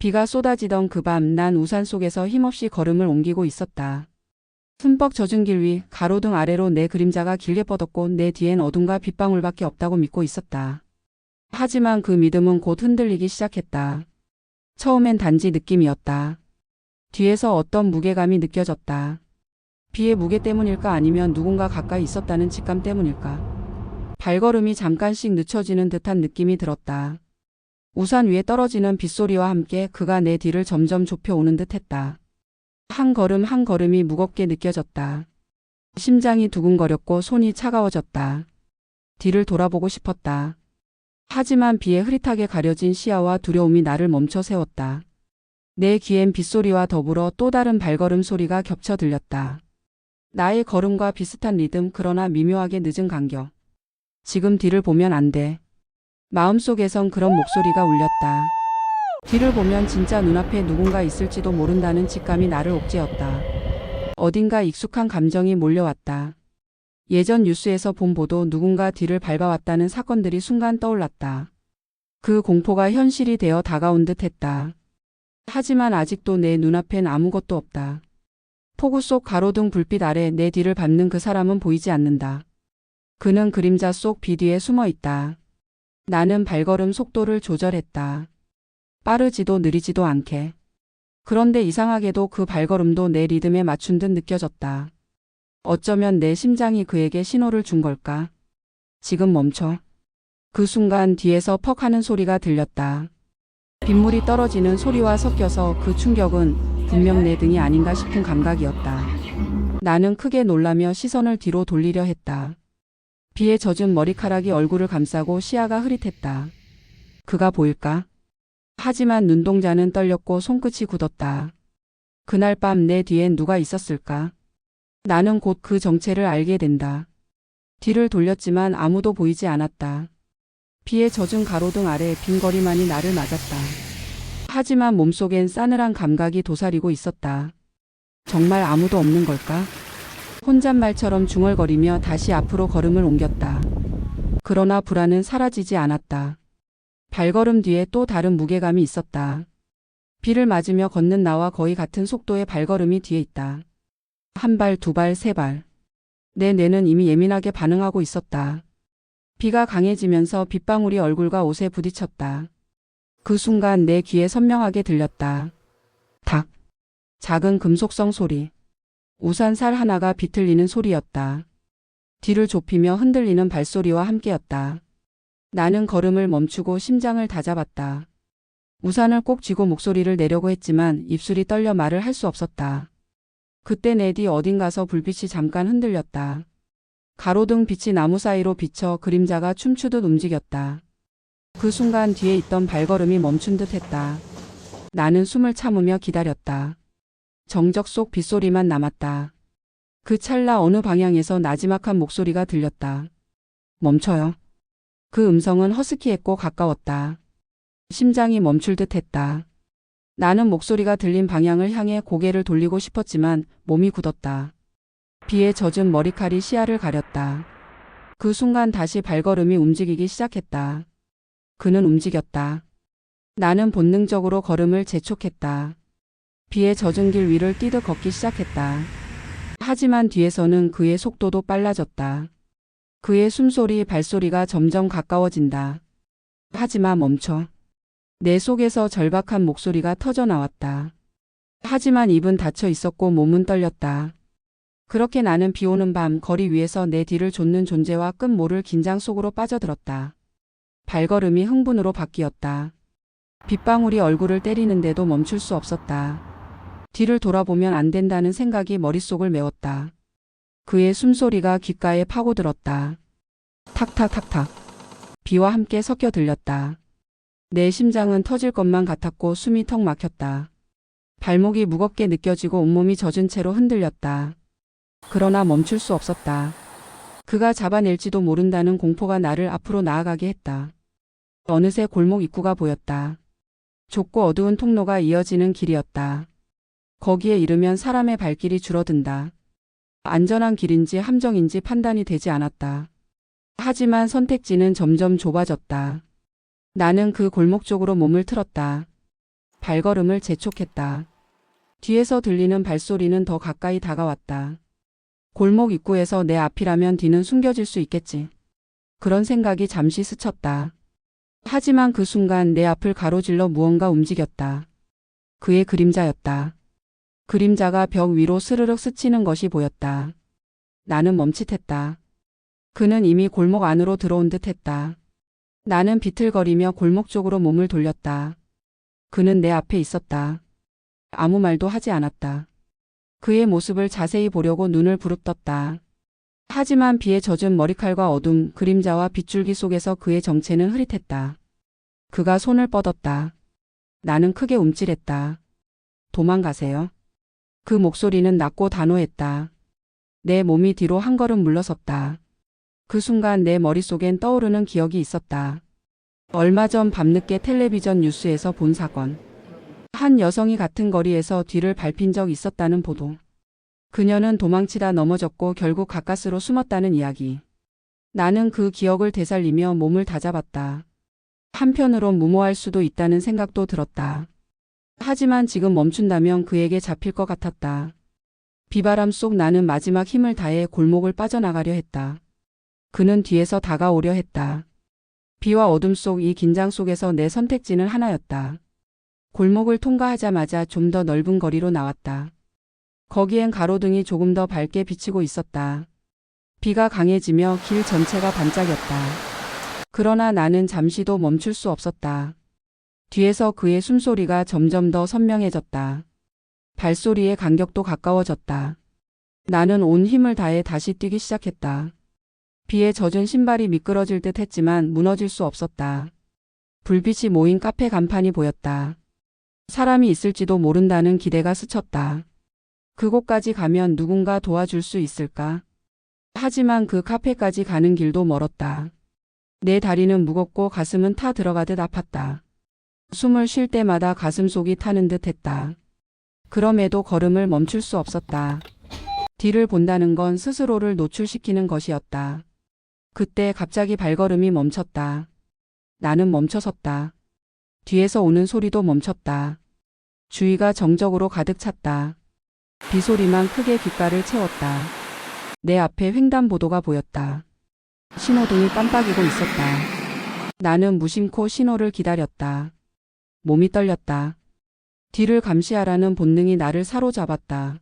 비가 쏟아지던 그 밤 난 우산 속에서 힘없이 걸음을 옮기고 있었다. 흠뻑 젖은 길 위 가로등 아래로 내 그림자가 길게 뻗었고 내 뒤엔 어둠과 빗방울밖에 없다고 믿고 있었다. 하지만 그 믿음은 곧 흔들리기 시작했다. 처음엔 단지 느낌이었다. 뒤에서 어떤 무게감이 느껴졌다. 비의 무게 때문일까 아니면 누군가 가까이 있었다는 직감 때문일까. 발걸음이 잠깐씩 늦춰지는 듯한 느낌이 들었다. 우산 위에 떨어지는 빗소리와 함께 그가 내 뒤를 점점 좁혀오는 듯 했다. 한 걸음 한 걸음이 무겁게 느껴졌다. 심장이 두근거렸고 손이 차가워졌다. 뒤를 돌아보고 싶었다. 하지만 비에 흐릿하게 가려진 시야와 두려움이 나를 멈춰 세웠다. 내 귀엔 빗소리와 더불어 또 다른 발걸음 소리가 겹쳐 들렸다. 나의 걸음과 비슷한 리듬 그러나 미묘하게 늦은 간격. 지금 뒤를 보면 안 돼. 마음속에선 그런 목소리가 울렸다. 뒤를 보면 진짜 눈앞에 누군가 있을지도 모른다는 직감이 나를 옥죄었다. 어딘가 익숙한 감정이 몰려왔다. 예전 뉴스에서 본 보도 누군가 뒤를 밟아왔다는 사건들이 순간 떠올랐다. 그 공포가 현실이 되어 다가온 듯 했다. 하지만 아직도 내 눈앞엔 아무것도 없다. 폭우 속 가로등 불빛 아래 내 뒤를 밟는 그 사람은 보이지 않는다. 그는 그림자 속비 뒤에 숨어 있다. 나는 발걸음 속도를 조절했다. 빠르지도 느리지도 않게. 그런데 이상하게도 그 발걸음도 내 리듬에 맞춘 듯 느껴졌다. 어쩌면 내 심장이 그에게 신호를 준 걸까? 지금 멈춰. 그 순간 뒤에서 퍽 하는 소리가 들렸다. 빗물이 떨어지는 소리와 섞여서 그 충격은 분명 내 등이 아닌가 싶은 감각이었다. 나는 크게 놀라며 시선을 뒤로 돌리려 했다. 비에 젖은 머리카락이 얼굴을 감싸고 시야가 흐릿했다. 그가 보일까? 하지만 눈동자는 떨렸고 손끝이 굳었다. 그날 밤 내 뒤엔 누가 있었을까? 나는 곧 그 정체를 알게 된다. 뒤를 돌렸지만 아무도 보이지 않았다. 비에 젖은 가로등 아래 빈 거리만이 나를 맞았다. 하지만 몸속엔 싸늘한 감각이 도사리고 있었다. 정말 아무도 없는 걸까? 혼잣말처럼 중얼거리며 다시 앞으로 걸음을 옮겼다. 그러나 불안은 사라지지 않았다. 발걸음 뒤에 또 다른 무게감이 있었다. 비를 맞으며 걷는 나와 거의 같은 속도의 발걸음이 뒤에 있다. 한 발, 두 발, 세 발. 내 뇌는 이미 예민하게 반응하고 있었다. 비가 강해지면서 빗방울이 얼굴과 옷에 부딪혔다. 그 순간 내 귀에 선명하게 들렸다. 탁. 작은 금속성 소리. 우산살 하나가 비틀리는 소리였다. 뒤를 좁히며 흔들리는 발소리와 함께였다. 나는 걸음을 멈추고 심장을 다잡았다. 우산을 꼭 쥐고 목소리를 내려고 했지만 입술이 떨려 말을 할 수 없었다. 그때 내 뒤 어딘가서 불빛이 잠깐 흔들렸다. 가로등 빛이 나무 사이로 비쳐 그림자가 춤추듯 움직였다. 그 순간 뒤에 있던 발걸음이 멈춘 듯 했다. 나는 숨을 참으며 기다렸다. 정적 속 빗소리만 남았다. 그 찰나 어느 방향에서 나지막한 목소리가 들렸다. 멈춰요. 그 음성은 허스키했고 가까웠다. 심장이 멈출 듯 했다. 나는 목소리가 들린 방향을 향해 고개를 돌리고 싶었지만 몸이 굳었다. 비에 젖은 머리칼이 시야를 가렸다. 그 순간 다시 발걸음이 움직이기 시작했다. 그는 움직였다. 나는 본능적으로 걸음을 재촉했다. 비에 젖은 길 위를 뛰듯 걷기 시작했다. 하지만 뒤에서는 그의 속도도 빨라졌다. 그의 숨소리, 발소리가 점점 가까워진다. 하지마 멈춰. 내 속에서 절박한 목소리가 터져 나왔다. 하지만 입은 닫혀 있었고 몸은 떨렸다. 그렇게 나는 비 오는 밤 거리 위에서 내 뒤를 좇는 존재와 끝 모를 긴장 속으로 빠져들었다. 발걸음이 흥분으로 바뀌었다. 빗방울이 얼굴을 때리는데도 멈출 수 없었다. 뒤를 돌아보면 안 된다는 생각이 머릿속을 메웠다. 그의 숨소리가 귓가에 파고들었다. 탁탁탁탁. 비와 함께 섞여 들렸다. 내 심장은 터질 것만 같았고 숨이 턱 막혔다. 발목이 무겁게 느껴지고 온몸이 젖은 채로 흔들렸다. 그러나 멈출 수 없었다. 그가 잡아낼지도 모른다는 공포가 나를 앞으로 나아가게 했다. 어느새 골목 입구가 보였다. 좁고 어두운 통로가 이어지는 길이었다. 거기에 이르면 사람의 발길이 줄어든다. 안전한 길인지 함정인지 판단이 되지 않았다. 하지만 선택지는 점점 좁아졌다. 나는 그 골목 쪽으로 몸을 틀었다. 발걸음을 재촉했다. 뒤에서 들리는 발소리는 더 가까이 다가왔다. 골목 입구에서 내 앞이라면 뒤는 숨겨질 수 있겠지. 그런 생각이 잠시 스쳤다. 하지만 그 순간 내 앞을 가로질러 무언가 움직였다. 그의 그림자였다. 그림자가 벽 위로 스르륵 스치는 것이 보였다. 나는 멈칫했다. 그는 이미 골목 안으로 들어온 듯 했다. 나는 비틀거리며 골목 쪽으로 몸을 돌렸다. 그는 내 앞에 있었다. 아무 말도 하지 않았다. 그의 모습을 자세히 보려고 눈을 부릅떴다. 하지만 비에 젖은 머리칼과 어둠, 그림자와 빗줄기 속에서 그의 정체는 흐릿했다. 그가 손을 뻗었다. 나는 크게 움찔했다. 도망가세요. 그 목소리는 낮고 단호했다. 내 몸이 뒤로 한 걸음 물러섰다. 그 순간 내 머릿속엔 떠오르는 기억이 있었다. 얼마 전 밤늦게 텔레비전 뉴스에서 본 사건. 한 여성이 같은 거리에서 뒤를 밟힌 적 있었다는 보도. 그녀는 도망치다 넘어졌고 결국 가까스로 숨었다는 이야기. 나는 그 기억을 되살리며 몸을 다잡았다. 한편으론 무모할 수도 있다는 생각도 들었다. 하지만 지금 멈춘다면 그에게 잡힐 것 같았다. 비바람 속 나는 마지막 힘을 다해 골목을 빠져나가려 했다. 그는 뒤에서 다가오려 했다. 비와 어둠 속 이 긴장 속에서 내 선택지는 하나였다. 골목을 통과하자마자 좀 더 넓은 거리로 나왔다. 거기엔 가로등이 조금 더 밝게 비치고 있었다. 비가 강해지며 길 전체가 반짝였다. 그러나 나는 잠시도 멈출 수 없었다. 뒤에서 그의 숨소리가 점점 더 선명해졌다. 발소리의 간격도 가까워졌다. 나는 온 힘을 다해 다시 뛰기 시작했다. 비에 젖은 신발이 미끄러질 듯 했지만 무너질 수 없었다. 불빛이 모인 카페 간판이 보였다. 사람이 있을지도 모른다는 기대가 스쳤다. 그곳까지 가면 누군가 도와줄 수 있을까? 하지만 그 카페까지 가는 길도 멀었다. 내 다리는 무겁고 가슴은 타 들어가듯 아팠다. 숨을 쉴 때마다 가슴 속이 타는 듯 했다. 그럼에도 걸음을 멈출 수 없었다. 뒤를 본다는 건 스스로를 노출시키는 것이었다. 그때 갑자기 발걸음이 멈췄다. 나는 멈춰섰다. 뒤에서 오는 소리도 멈췄다. 주위가 정적으로 가득 찼다. 비 소리만 크게 귓가를 채웠다. 내 앞에 횡단보도가 보였다. 신호등이 깜빡이고 있었다. 나는 무심코 신호를 기다렸다. 몸이 떨렸다. 뒤를 감시하라는 본능이 나를 사로잡았다.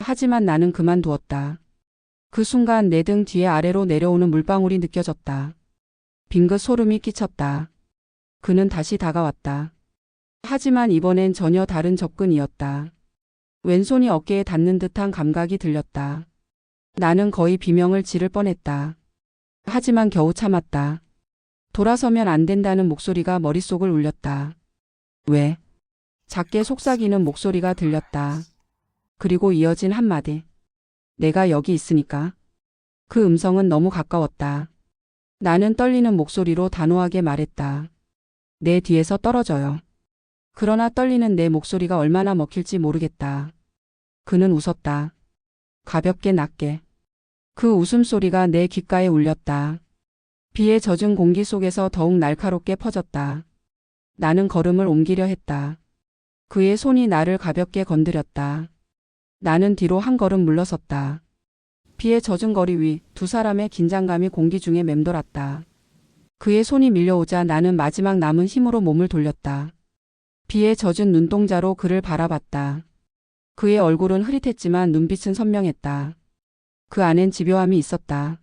하지만 나는 그만두었다. 그 순간 내 등 뒤에 아래로 내려오는 물방울이 느껴졌다. 빙긋 소름이 끼쳤다. 그는 다시 다가왔다. 하지만 이번엔 전혀 다른 접근이었다. 왼손이 어깨에 닿는 듯한 감각이 들렸다. 나는 거의 비명을 지를 뻔했다. 하지만 겨우 참았다. 돌아서면 안 된다는 목소리가 머릿속을 울렸다. 왜? 작게 속삭이는 목소리가 들렸다. 그리고 이어진 한마디. 내가 여기 있으니까. 그 음성은 너무 가까웠다. 나는 떨리는 목소리로 단호하게 말했다. 내 뒤에서 떨어져요. 그러나 떨리는 내 목소리가 얼마나 먹힐지 모르겠다. 그는 웃었다. 가볍게 낮게. 그 웃음소리가 내 귓가에 울렸다. 비에 젖은 공기 속에서 더욱 날카롭게 퍼졌다. 나는 걸음을 옮기려 했다. 그의 손이 나를 가볍게 건드렸다. 나는 뒤로 한 걸음 물러섰다. 비에 젖은 거리 위 두 사람의 긴장감이 공기 중에 맴돌았다. 그의 손이 밀려오자 나는 마지막 남은 힘으로 몸을 돌렸다. 비에 젖은 눈동자로 그를 바라봤다. 그의 얼굴은 흐릿했지만 눈빛은 선명했다. 그 안엔 집요함이 있었다.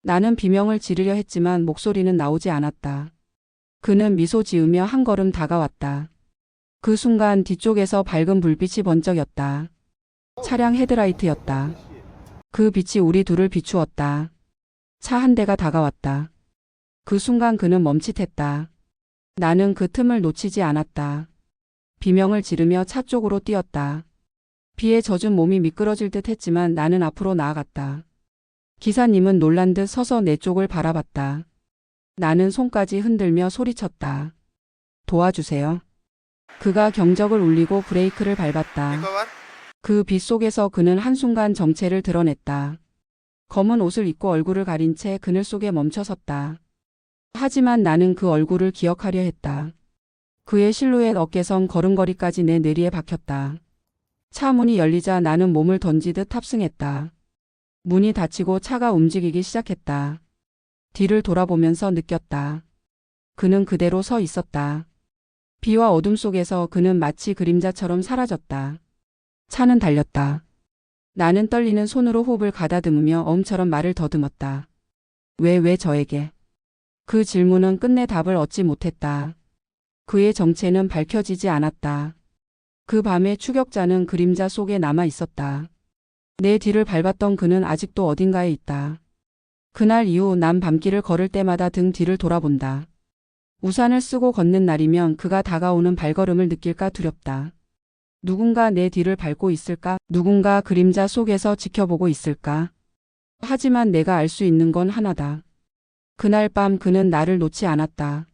나는 비명을 지르려 했지만 목소리는 나오지 않았다. 그는 미소 지으며 한 걸음 다가왔다. 그 순간 뒤쪽에서 밝은 불빛이 번쩍였다. 차량 헤드라이트였다. 그 빛이 우리 둘을 비추었다. 차 한 대가 다가왔다. 그 순간 그는 멈칫했다. 나는 그 틈을 놓치지 않았다. 비명을 지르며 차 쪽으로 뛰었다. 비에 젖은 몸이 미끄러질 듯 했지만 나는 앞으로 나아갔다. 기사님은 놀란 듯 서서 내 쪽을 바라봤다. 나는 손까지 흔들며 소리쳤다. 도와주세요. 그가 경적을 울리고 브레이크를 밟았다. 그 빛 속에서 그는 한순간 정체를 드러냈다. 검은 옷을 입고 얼굴을 가린 채 그늘 속에 멈춰섰다. 하지만 나는 그 얼굴을 기억하려 했다. 그의 실루엣 어깨선 걸음걸이까지 내 뇌리에 박혔다. 차 문이 열리자 나는 몸을 던지듯 탑승했다. 문이 닫히고 차가 움직이기 시작했다. 뒤를 돌아보면서 느꼈다. 그는 그대로 서 있었다. 비와 어둠 속에서 그는 마치 그림자처럼 사라졌다. 차는 달렸다. 나는 떨리는 손으로 호흡을 가다듬으며 엄처럼 말을 더듬었다. 왜, 왜 저에게? 그 질문은 끝내 답을 얻지 못했다. 그의 정체는 밝혀지지 않았다. 그 밤의 추격자는 그림자 속에 남아 있었다. 내 뒤를 밟았던 그는 아직도 어딘가에 있다. 그날 이후 난 밤길을 걸을 때마다 등 뒤를 돌아본다. 우산을 쓰고 걷는 날이면 그가 다가오는 발걸음을 느낄까 두렵다. 누군가 내 뒤를 밟고 있을까? 누군가 그림자 속에서 지켜보고 있을까? 하지만 내가 알 수 있는 건 하나다. 그날 밤 그는 나를 놓지 않았다.